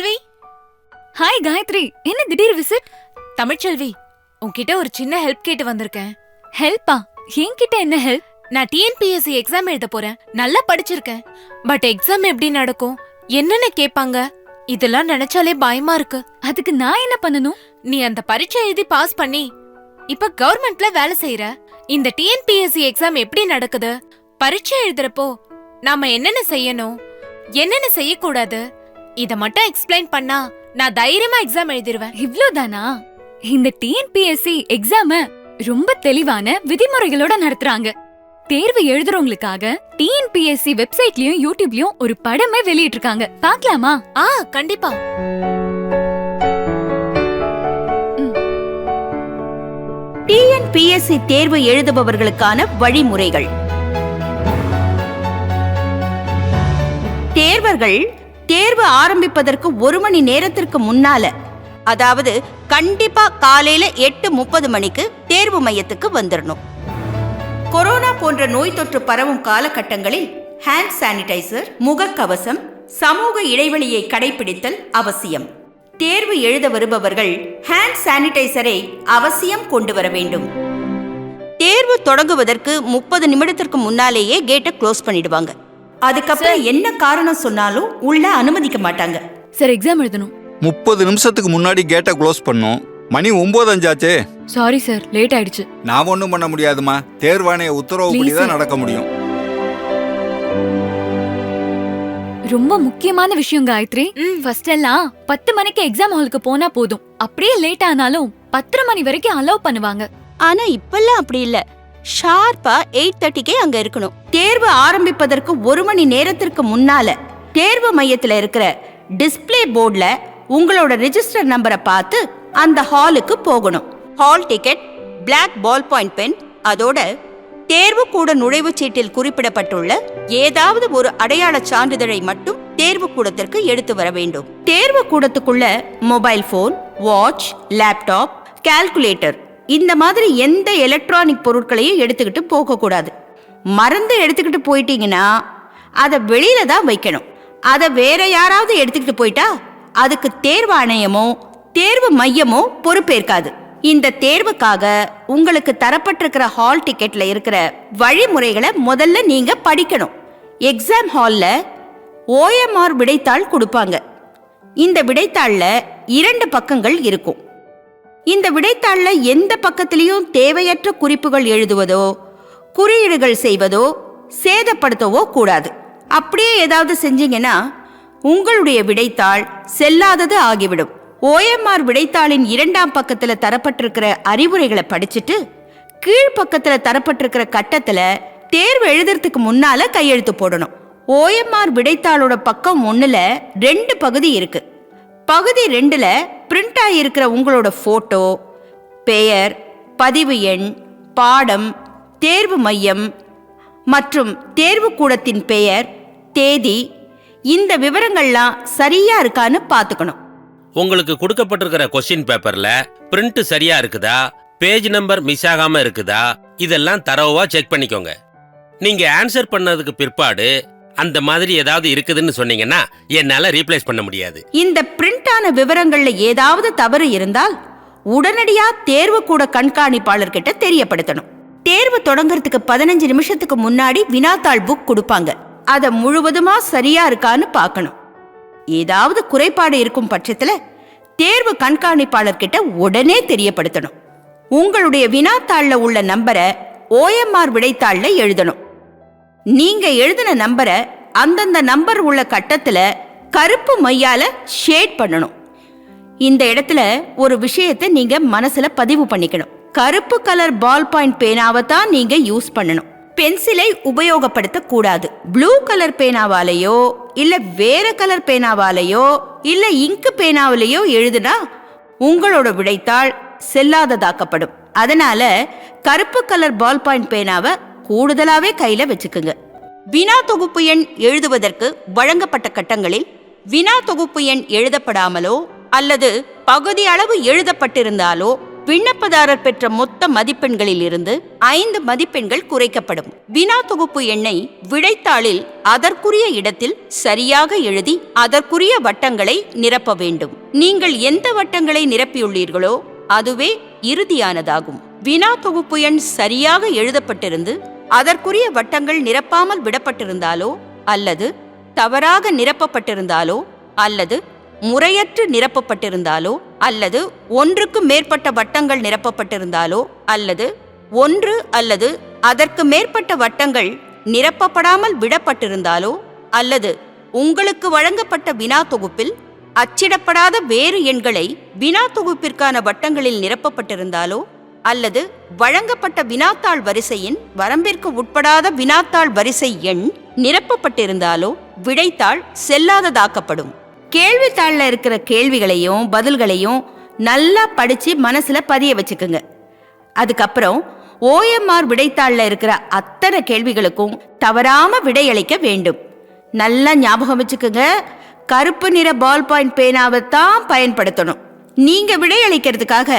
Tamilselvi hi Gayatri என்ன திடீர் visit Tamilselvi உன்கிட்ட ஒரு சின்ன ஹெல்ப் கேட்டு வந்திருக்கேன். ஹெல்ப்பா என்கிட்ட என்ன ஹெல்ப் நான் டிஎன்பிஎஸ்சி எக்ஸாம் எழுத போறேன். நல்லா படிச்சிருக்கேன். பட் எக்ஸாம் எப்படி நடக்கும்? என்னென்ன கேட்பாங்க? இதெல்லாம் நினைச்சாலே பயமா இருக்கு. அதுக்கு நான் என்ன பண்ணணும்? நீ அந்த பரீட்சை எழுதி பாஸ் பண்ணி இப்ப கவர்மெண்ட்ல வேலை செய்யற இந்த டிஎன்பிஎஸ்சி எக்ஸாம் எப்படி நடக்குது? பரீட்சை எழுதுறப்போ நாம என்னென்ன செய்யணும்? என்னென்ன செய்யக்கூடாது? இத மட்டும் எக்ஸ்பிளைன் பண்ணா நான் தைரியமா எக்ஸாம் எழுதிருவேன். இவ்ளோதானா? இந்த டிஎன்பிஎஸ்சி எக்ஸாம ரொம்ப தெளிவான விதிமுறைகளோட நடத்துறாங்க. தேர்வு எழுதுறவங்களுக்காக டிஎன்பிஎஸ்சி வெப்சைட்லயும் யூடியூப்லயும் ஒரு படமே வெளியிட்டிருக்காங்க. பார்க்கலாமா? ஆ கண்டிப்பா. டிஎன்பிஎஸ்சி தேர்வு எழுதுபவர்களுக்கான வழிமுறைகள். தேர்வர்கள் தேர்வு ஆரம்பிப்பதற்கு ஒரு மணி நேரத்திற்கு முன்னால அதாவது கண்டிப்பா காலையில எட்டு முப்பது மணிக்கு தேர்வு மையத்துக்கு வந்துடணும் கொரோனா போன்ற நோய் தொற்று பரவும் காலகட்டங்களில் ஹேண்ட் சானிடைசர் முகக்கவசம் சமூக இடைவெளியை கடைபிடித்தல் அவசியம். தேர்வு எழுத வருபவர்கள் ஹேண்ட் சானிடைசரை அவசியம் கொண்டு வர வேண்டும். தேர்வு தொடங்குவதற்கு முப்பது நிமிடத்திற்கு முன்னாலேயே கேட்டை க்ளோஸ் பண்ணிடுவாங்க. அதுக்கப்புறம் என்ன காரணம் சொன்னாலும் உள்ள அனுமதிக்க மாட்டாங்க. சார் எக்ஸாம் எழுதணும். முப்பது நிமிஷத்துக்கு முன்னாடி கேட்டை க்ளோஸ் பண்ணோம் மணி ஒன்பது அஞ்சாச்சே. சாரி சார் லேட் ஆயிடுச்சு. நான் ஒன்றும் பண்ண முடியாதுமா. தேர்வாணைய உத்தரவுப்படி Please, தான். நடக்க முடியும். ரொம்ப முக்கியமான விஷயம் காயத்ரி. ம். ஃபர்ஸ்ட் எல்லாம் பத்து மணிக்கு எக்ஸாம் ஹாலுக்கு போனா போதும். அப்படியே லேட் ஆனாலும் பத்தரை மணி வரைக்கும் அலோவ் பண்ணுவாங்க. ஆனா இப்பெல்லாம் அப்படி இல்ல. ஷார்ப்பா எயிட் தேர்ட்டிக்கே அங்க இருக்கணும். தேர்வு ஆரம்பிப்பதற்கு ஒரு மணி நேரத்திற்கு முன்னால தேர்வு மையத்துல இருக்கிற டிஸ்ப்ளே போர்டுல உங்களோட ரிஜிஸ்டர் நம்பரை பார்த்து அந்த ஹாலுக்கு போகணும். Hall ticket black ball point pen அதோட தேர்வு கூட நுழைவுச் சீட்டில் குறிப்பிடப்பட்டுள்ள ஏதாவது ஒரு அடையாள சான்றிதழை மட்டும் தேர்வு கூடத்திற்கு எடுத்து வர வேண்டும். தேர்வு கூடத்துக்குள்ள mobile phone watch laptop calculator இந்த மாதிரி எந்த எலக்ட்ரானிக் பொருட்களையும் எடுத்துக்கிட்டு போகக்கூடாது. மறந்து எடுத்துக்கிட்டு போயிட்டீங்கன்னா அதை வெளியில தான் வைக்கணும். அதை வேற யாராவது எடுத்துக்கிட்டு போயிட்டா அதுக்கு தேர்வு ஆணையமோ தேர்வு மையமோ பொறுப்பேற்காது. இந்த தேர்வுக்காக உங்களுக்கு தரப்பட்டிருக்கிற ஹால் டிக்கெட்ல இருக்கிற வழிமுறைகளை முதல்ல நீங்க படிக்கணும். எக்ஸாம் ஹாலில் ஓஎம்ஆர் விடைத்தாள் கொடுப்பாங்க. இந்த விடைத்தாளில் இரண்டு பக்கங்கள் இருக்கும். இந்த விடைத்தாள்ல எந்த பக்கத்திலையும் தேவையற்ற குறிப்புகள் எழுதுவதோ குறியீடுகள் செய்வதோ சேதப்படுத்தவோ கூடாது. அப்படியே ஏதாவது செஞ்சீங்கன்னா உங்களுடைய விடைத்தாள் செல்லாதது ஆகிவிடும். ஓஎம்ஆர் விடைத்தாளின் இரண்டாம் பக்கத்துல தரப்பட்டிருக்கிற அறிவுரைகளை படிச்சுட்டு கீழ் பக்கத்துல தரப்பட்டிருக்கிற கட்டத்துல தேர்வு எழுதுறதுக்கு முன்னால கையெழுத்து போடணும். ஓஎம்ஆர் விடைத்தாளோட பக்கம் ஒன்றில் ரெண்டு பகுதி இருக்கு. பகுதி ரெண்டில் பிரிண்ட் ஆகியிருக்கிற உங்களோட ஃபோட்டோ பெயர் பதிவு எண் பாடம் தேர்வு மையம் மற்றும் தேர்வு கூடத்தின் பெயர் தேதி இந்த விவரங்கள்லாம் சரியா இருக்கான்னு பார்த்துக்கணும் உங்களுக்கு கொடுக்கப்பட்டிருக்கிற கொஸ்டின் பேப்பர்ல பிரிண்ட் சரியா இருக்குதா? பேஜ் நம்பர் மிஸ் ஆகாம இருக்குதா? இதெல்லாம் தரவா செக் பண்ணிக்கோங்க. நீங்க ஆன்சர் பண்ணதுக்கு பிற்பாடு அந்த மாதிரி ஏதாவது இருக்குதுன்னு சொன்னீங்கன்னா என்னால ரீப்ளேஸ் பண்ண முடியாது. இந்த பிரிண்ட் ஆன விவரங்கள்ல ஏதாவது தவறு இருந்தால் உடனடியா தேர்வு கூட கண்காணிப்பாளர்கிட்ட தெரியப்படுத்தணும். தேர்வு தொடங்குறதுக்கு பதினஞ்சு நிமிஷத்துக்கு முன்னாடி வினாத்தாள் புக் கொடுப்பாங்க. அதை முழுவதுமா சரியா இருக்கான்னு பார்க்கணும். ஏதாவது குறைபாடு இருக்கும் பட்சத்துல தேர்வு கண்காணிப்பாளர்கிட்ட உடனே தெரியப்படுத்தணும். உங்களுடைய வினாத்தாள்ல உள்ள நம்பரை ஓஎம்ஆர் விடைத்தாள்ல எழுதணும். நீங்க எழுதின நம்பரை அந்தந்த நம்பர் உள்ள கட்டத்துல கருப்பு மையால ஷேட் பண்ணணும். இந்த இடத்துல ஒரு விஷயத்தை நீங்க மனசுல பதிவு பண்ணிக்கணும். கருப்பு கலர் பால் பாயிண்ட் பேனாவை தான் நீங்க யூஸ் பண்ணணும். பென்சிலை உபயோகப்படுத்த கூடாது. ப்ளூ கலர் பேனாவாலேயோ இல்ல வேற கலர் பேனாவாலேயோ இல்ல இங்கு பேனாவிலேயோ எழுதுனா உங்களோட விடைத்தாள் செல்லாததாக்கப்படும். அதனால கருப்பு கலர் பால் பாயிண்ட் பேனாவை கூடுதலாவே கையில வச்சுக்குங்க. வினா தொகுப்பு எண் எழுதுவதற்கு வழங்கப்பட்ட கட்டங்களில் வினா தொகுப்பு எண் எழுதப்படாமலோ அல்லது பகுதி அளவு எழுதப்பட்டிருந்தாலோ விண்ணப்பதாரர் பெற்ற மொத்த மதிப்பெண்களில் இருந்து ஐந்து மதிப்பெண்கள் குறைக்கப்படும். வினா தொகுப்பு எண்ணை விடைத்தாளில் அதற்குரிய இடத்தில் சரியாக எழுதி அதற்குரிய வட்டங்களை நிரப்ப வேண்டும். நீங்கள் எந்த வட்டங்களை நிரப்பியுள்ளீர்களோ அதுவே இறுதியானதாகும். வினா தொகுப்பு எண் சரியாக எழுதப்பட்டிருந்து அதற்குரிய வட்டங்கள் நிரப்பாமல் விடப்பட்டிருந்தாலோ அல்லது தவறாக நிரப்பப்பட்டிருந்தாலோ அல்லது முறையற்று நிரப்பப்பட்டிருந்தாலோ அல்லது ஒன்றுக்கு மேற்பட்ட வட்டங்கள் நிரப்பப்பட்டிருந்தாலோ அல்லது ஒன்று அல்லது அதற்கு மேற்பட்ட வட்டங்கள் நிரப்பப்படாமல் விடப்பட்டிருந்தாலோ அல்லது உங்களுக்கு வழங்கப்பட்ட வினா தொகுப்பில் அச்சிடப்படாத வேறு எண்களை வினா தொகுப்பிற்கான வட்டங்களில் நிரப்பப்பட்டிருந்தாலோ அல்லது வழங்கப்பட்ட வினாத்தாள் வரிசையின் வரம்பிற்கு உட்படாத வினாத்தாள் வரிசை எண் நிரப்பப்பட்டிருந்தாலோ விடைத்தாள் செல்லாததாக்கப்படும். கேள்வித்தாளில் இருக்கிற கேள்விகளையும் பதில்களையும் நல்லா படிச்சு மனசுல பதிய வச்சுக்குங்க. அதுக்கப்புறம் ஓஎம்ஆர் விடைத்தாளில் இருக்கிற அத்தனை கேள்விகளுக்கும் தவறாம விடையளிக்க வேண்டும். நல்லா ஞாபகம் வச்சுக்கோங்க. கருப்பு நிற பால் பாயிண்ட் பேனாவை தான் பயன்படுத்தணும். நீங்க விடையளிக்கிறதுக்காக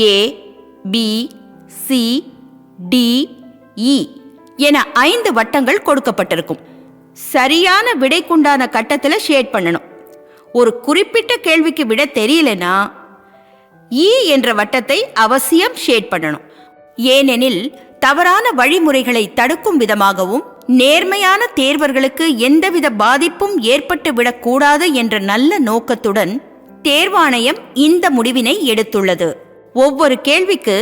A B C D E என ஐந்து வட்டங்கள் கொடுக்கப்பட்டிருக்கும். சரியான விடைக்குண்டான கட்டத்தில் ஷேட் பண்ணணும். ஒரு குறிப்பிட்ட கேள்விக்கு விட தெரியலனா இ என்ற வட்டத்தை அவசியம் ஷேட் பண்ணணும். ஏனெனில் தவறான வழிமுறைகளை தடுக்கும் விதமாகவும் நேர்மையான தேர்வர்களுக்கு எந்தவித பாதிப்பும் ஏற்பட்டு விடக்கூடாது என்ற நல்ல நோக்கத்துடன் தேர்வாணையம் இந்த முடிவினை எடுத்துள்ளது. ஒவ்வொரு கேள்விக்கு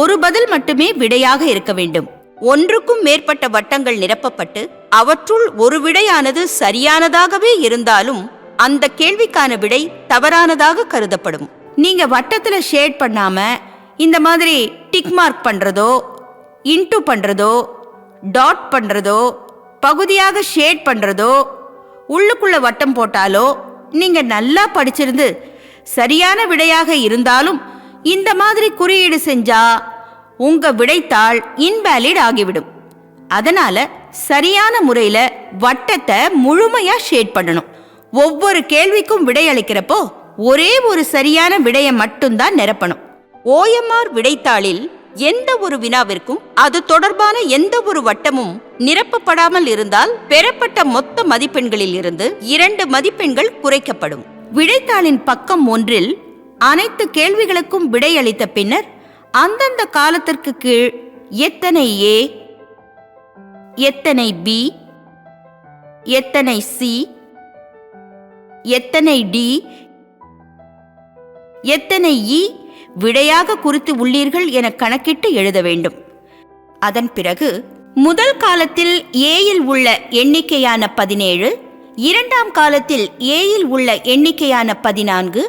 ஒரு பதில் மட்டுமே விடையாக இருக்க வேண்டும். ஒன்றுக்கும் மேற்பட்ட வட்டங்கள் நிரப்பப்பட்டு அவற்றுள் ஒரு விடையானது சரியானதாகவே இருந்தாலும் அந்த கேள்விக்கான விடை தவறானதாக கருதப்படும். நீங்க வட்டத்துல ஷேட் பண்ணாம இந்த மாதிரி டிக் மார்க் பண்றதோ இன்டு பண்றதோ டாட் பண்றதோ பகுதியாக ஷேட் பண்றதோ உள்ளுக்குள்ள வட்டம் போட்டாலோ நீங்க நல்லா படிச்சிருந்து சரியான விடையாக இருந்தாலும் இந்த மாதிரி குறியீடு செஞ்சா உங்க விடைத்தாள் இன்வேலிட் ஆகிவிடும். அதனால சரியான முறையில வட்டத்தை முழுமையா ஷேட் பண்ணணும். ஒவ்வொரு கேள்விக்கும் விடையளிக்கிறப்போ ஒரே ஒரு சரியான விடையை மட்டும்தான் நிரப்பணும். ஓஎம்ஆர் விடைத்தாளில் எந்த ஒரு வினாவிற்கும் அது தொடர்பான எந்த ஒரு வட்டமும் நிரப்பப்படாமல் இருந்தால் பெறப்பட்ட மொத்த மதிப்பெண்களில் இருந்து இரண்டு மதிப்பெண்கள் குறைக்கப்படும். விடைத்தாளின் பக்கம் ஒன்றில் அனைத்து கேள்விகளுக்கும் விடையளித்த பின்னர் அந்தந்த காலத்திற்கு கீழ் எத்தனை ஏ எத்தனை பி எத்தனை சி எத்தனை டி எத்தனை இ விடையாக குறித்து உள்ளீர்கள் என கணக்கிட்டு எழுத வேண்டும். அதன் பிறகு முதல் காலத்தில் ஏயில் உள்ள எண்ணிக்கையான பதினேழு இரண்டாம் காலத்தில் ஏயில் உள்ள எண்ணிக்கையான பதினான்கு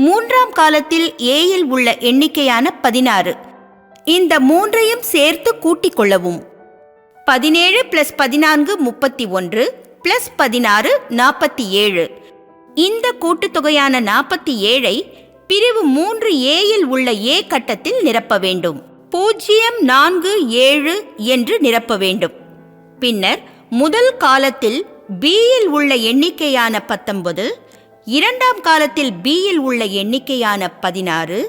மூன்றாம் காலத்தில் ஏயில் உள்ள எண்ணிக்கையான பதினாறு. இந்த மூன்றையும் சேர்த்து கூட்டிக் கொள்ளவும். பதினேழு பிளஸ் பதினான்கு முப்பத்தி ஒன்று பிளஸ் பதினாறு நாற்பத்தி ஏழு. இந்த கூட்டுத்தொகையான நாற்பத்தி ஏழை பிரிவு மூன்று ஏயில் உள்ள ஏ கட்டத்தில் நிரப்ப வேண்டும். பூஜ்ஜியம் நான்கு ஏழு என்று நிரப்ப வேண்டும். பின்னர் முதல் காலத்தில் பியில் உள்ள எண்ணிக்கையான பத்தொன்பது இரண்டாம் காலத்தில் பியில் உள்ள எண்ணிக்கையான பதினாறு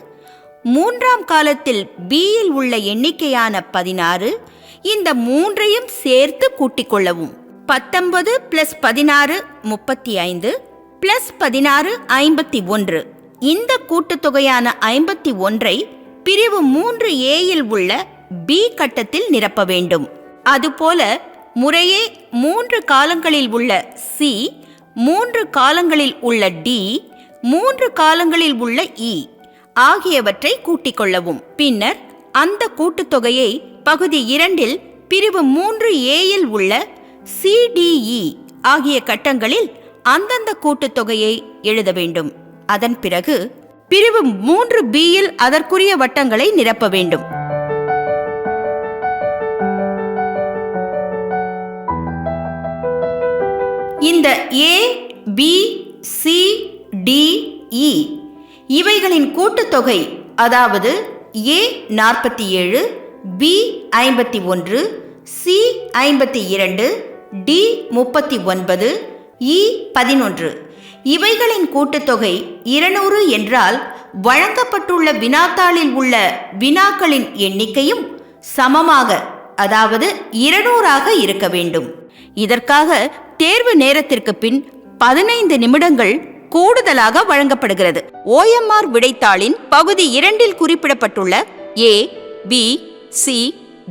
மூன்றாம் காலத்தில் பியில் உள்ள எண்ணிக்கையான பதினாறு இந்த மூன்றையும் சேர்த்து கூட்டிக் கொள்ளவும். பத்தொன்பது பிளஸ் பதினாறு முப்பத்தி ஐந்து பிளஸ் பதினாறு ஐம்பத்தி ஒன்று. இந்த கூட்டுத்தொகையான ஐம்பத்தி ஒன்றை பிரிவு மூன்று ஏயில் உள்ள பி கட்டத்தில் நிரப்ப வேண்டும். அதுபோல முறையே மூன்று காலங்களில் உள்ள சி மூன்று காலங்களில் உள்ள டி மூன்று காலங்களில் உள்ள இ ஆகியவற்றை கூட்டிக் கொள்ளவும். பின்னர் அந்த கூட்டுத்தொகையை பகுதி இரண்டில் பிரிவு மூன்று ஏயில் உள்ள சிடிஇ e ஆகிய கட்டங்களில் அந்தந்த கூட்டுத்தொகையை எழுத வேண்டும். அதன் பிறகு பிரிவு மூன்று பியில் அதற்குரிய வட்டங்களை நிரப்ப வேண்டும். இந்த A B C D E இவைகளின் கூட்டுத்தொகை அதாவது ஏ நாற்பத்தி ஏழு பி ஐம்பத்தி ஒன்று சி ஐம்பத்தி இரண்டு டி முப்பத்தி ஒன்பது இ பதினொன்று. இவைகளின் கூட்டுத்தொகை இருநூறு என்றால் வழங்கப்பட்டுள்ள வினாத்தாளில் உள்ள வினாக்களின் எண்ணிக்கையும் சமமாக அதாவது இருநூறாக இருக்க வேண்டும். இதற்காக தேர்வு நேரத்திற்கு பின் பதினைந்து நிமிடங்கள் கூடுதலாக வழங்கப்படுகிறது. ஓஎம்ஆர் விடைத்தாளின் பகுதி இரண்டில் குறிப்பிடப்பட்டுள்ள ஏ பி சி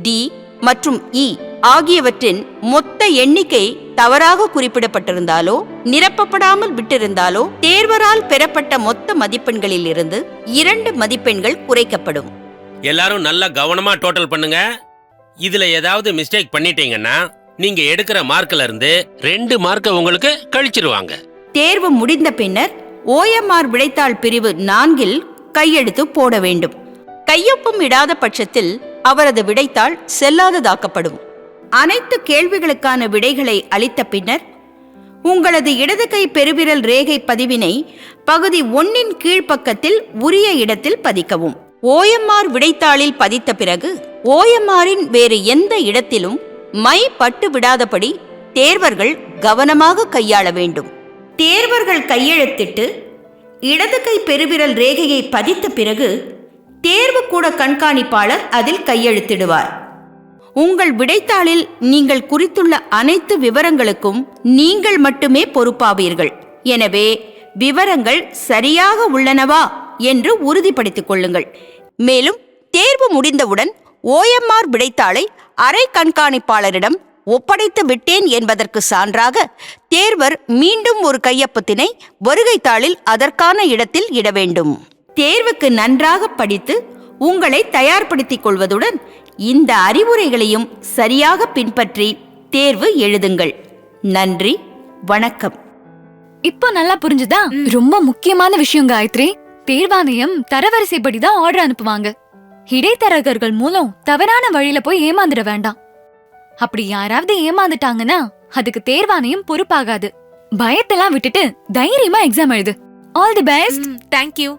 டி மற்றும் இ ஆகியவற்றின் மொத்த எண்ணிக்கை தவறாக குறிப்பிடப்பட்டிருந்தாலோ நிரப்பப்படாமல் விட்டிருந்தாலோ தேர்வரால் பெறப்பட்ட மொத்த மதிப்பெண்களில் இருந்து இரண்டு மதிப்பெண்கள் குறைக்கப்படும். எல்லாரும் நல்லா கவனமா டோட்டல் பண்ணுங்க. இதுல ஏதாவது மிஸ்டேக் பண்ணிட்டீங்கன்னா நீங்க எடுக்கிற மார்க்ல இருந்து ரெண்டு மார்க்க உங்களுக்கு கழிச்சிருவாங்க. தேர்வு முடிந்த பின்னர் ஓஎம்ஆர் விடைத்தாள் பிரிவு நான்கில் கையெழுத்து போட வேண்டும். கையொப்பம் இடாத பட்சத்தில் அவரது விடைத்தாள் செல்லாததாக்கப்படும். அனைத்து கேள்விகளுக்கான விடைகளை அளித்த பின்னர் உங்களது இடது கை பெருவிரல் ரேகை பதிவினை பகுதி ஒன்னின் கீழ்ப்பக்கத்தில் உரிய இடத்தில் பதிக்கவும். ஓஎம்ஆர் விடைத்தாளில் பதித்த பிறகு ஓஎம்ஆரின் வேறு எந்த இடத்திலும் மை பட்டு விடாதபடி தேர்வர்கள் கவனமாக கையாள வேண்டும். தேர்வர்கள் கையெழுத்திட்டு இடது கை பெருவிரல் ரேகையை பதித்த பிறகு தேர்வுக்கூட கண்காணிப்பாளர் அதில் கையெழுத்திடுவார். உங்கள் விடைத்தாளில் நீங்கள் குறித்துள்ள அனைத்து விவரங்களுக்கும் நீங்கள் மட்டுமே பொறுப்பாவீர்கள். எனவே விவரங்கள் சரியாக உள்ளனவா? என்று உறுதிப்படுத்திக் கொள்ளுங்கள். மேலும் தேர்வு முடிந்தவுடன் ஓஎம்ஆர் விடைத்தாளை அரை கண்காணிப்பாளரிடம் ஒப்படைத்து விட்டேன் என்பதற்கு சான்றாக தேர்வர் மீண்டும் ஒரு கையொப்பத்தினை வருகைத்தாளில் அதற்கான இடத்தில் இட வேண்டும். தேர்வுக்கு நன்றாக படித்து உங்களை தயார்படுத்திக் கொள்வதுடன் இந்த அறிவுரைகளையும் சரியாக பின்பற்றி தேர்வு எழுதுங்கள். நன்றி வணக்கம். இப்போ நல்லா புரிஞ்சுதா? ரொம்ப முக்கியமான விஷயம் காயத்ரி. தேர்வாணையம் தரவரிசைப்படி தான் ஆர்டர் அனுப்புவாங்க. இடைத்தரகர்கள் மூலம் தவறான வழியில போய் ஏமாந்துட வேண்டாம். அப்படி யாராவது ஏமாந்துட்டாங்கன்னா அதுக்கு தேர்வாணையம் பொறுப்பாகாது. பயத்தெல்லாம் விட்டுட்டு தைரியமா எக்ஸாம் எழுது. All the best thank you